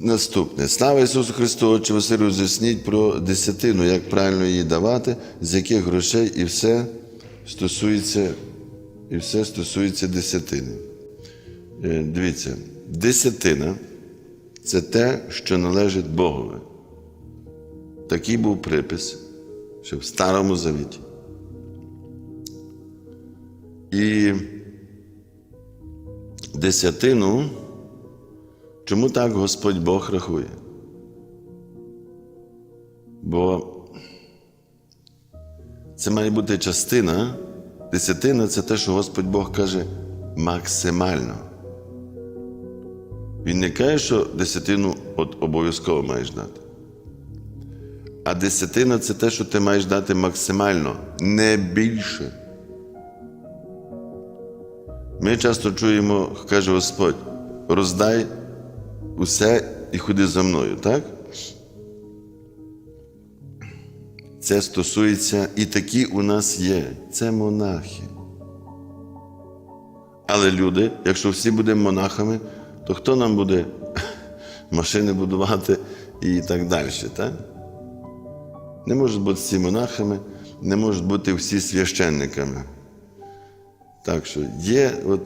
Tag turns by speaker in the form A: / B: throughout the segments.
A: Наступне. Слава Ісусу Христу, Отче Василю, роз'ясніть про десятину, як правильно її давати, з яких грошей і все стосується, і все стосується десятини. Е, Дивіться, десятина це те, що належить Богові. Такий був припис, що в Старому Завіті. І десятину, чому так Господь Бог рахує? Бо це має бути частина, десятина це те, що Господь Бог каже максимально. Він не каже, що десятину от обов'язково маєш дати. А десятина це те, що ти маєш дати максимально, не більше. Ми часто чуємо, каже Господь, роздай усе і ходи за мною, так? Це стосується і такі у нас є. Це монахи. Але люди, якщо всі будемо монахами, то хто нам буде машини будувати і так далі, так? Не можуть бути всі монахами, не можуть бути всі священниками. Так що є от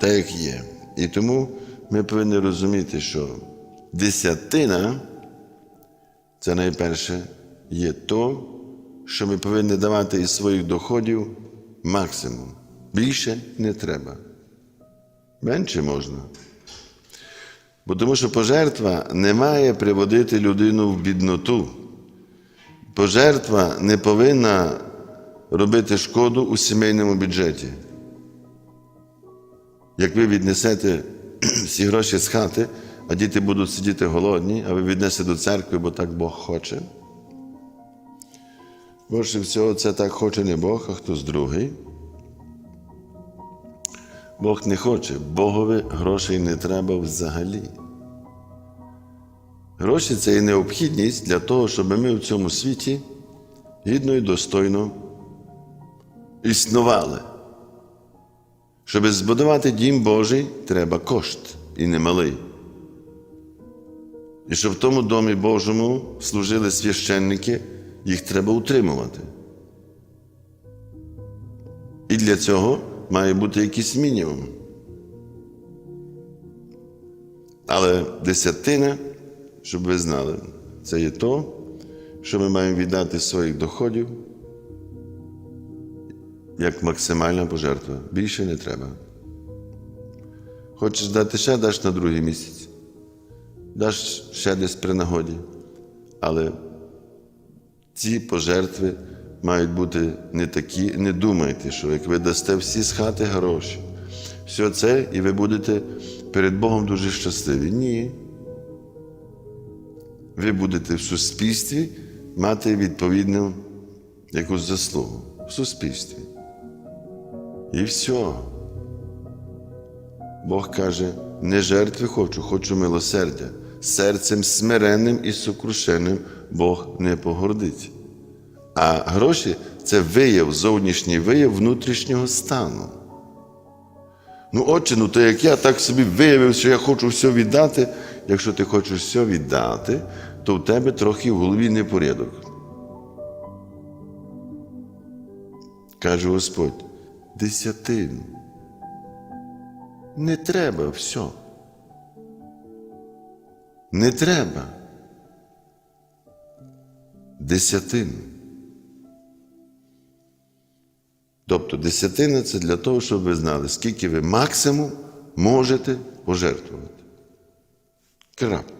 A: так, як є. І тому ми повинні розуміти, що десятина це найперше є то, що ми повинні давати із своїх доходів максимум. Більше не треба. Менше можна. Бо тому що пожертва не має приводити людину в бідноту. Пожертва не повинна робити шкоду у сімейному бюджеті. Як ви віднесете всі гроші з хати, а діти будуть сидіти голодні, а ви віднесете до церкви, бо так Бог хоче. Більше всього, це так хоче не Бог, а хтось другий. Бог не хоче, Богові грошей не треба взагалі. Гроші це і необхідність для того, щоб ми в цьому світі гідно і достойно існували. Щоб збудувати дім Божий, треба кошт і немалий. І щоб в тому домі Божому служили священники, їх треба утримувати. І для цього має бути якийсь мінімум. Але десятина, щоб ви знали, це є то, що ми маємо віддати своїх доходів як максимальна пожертва. Більше не треба. Хочеш дати ще, даш на другий місяць, даш ще десь при нагоді. Але ці пожертви мають бути не такі, не думайте, що як ви дасте всі з хати гроші, все це, і ви будете перед Богом дуже щасливі. Ні. Ви будете в суспільстві мати відповідну якусь заслугу в суспільстві. І все. Бог каже: не жертви хочу, хочу милосердя. Серцем смиренним і сокрушеним Бог не погордить. А гроші це вияв, зовнішній вияв внутрішнього стану. Ну, отче, ну то як я так собі виявив, що я хочу все віддати. Якщо ти хочеш все віддати, то в тебе трохи в голові непорядок. Каже Господь, десятину. Не треба все. Не треба. Десятину. Тобто десятина це для того, щоб ви знали, скільки ви максимум можете пожертвувати. Крапка.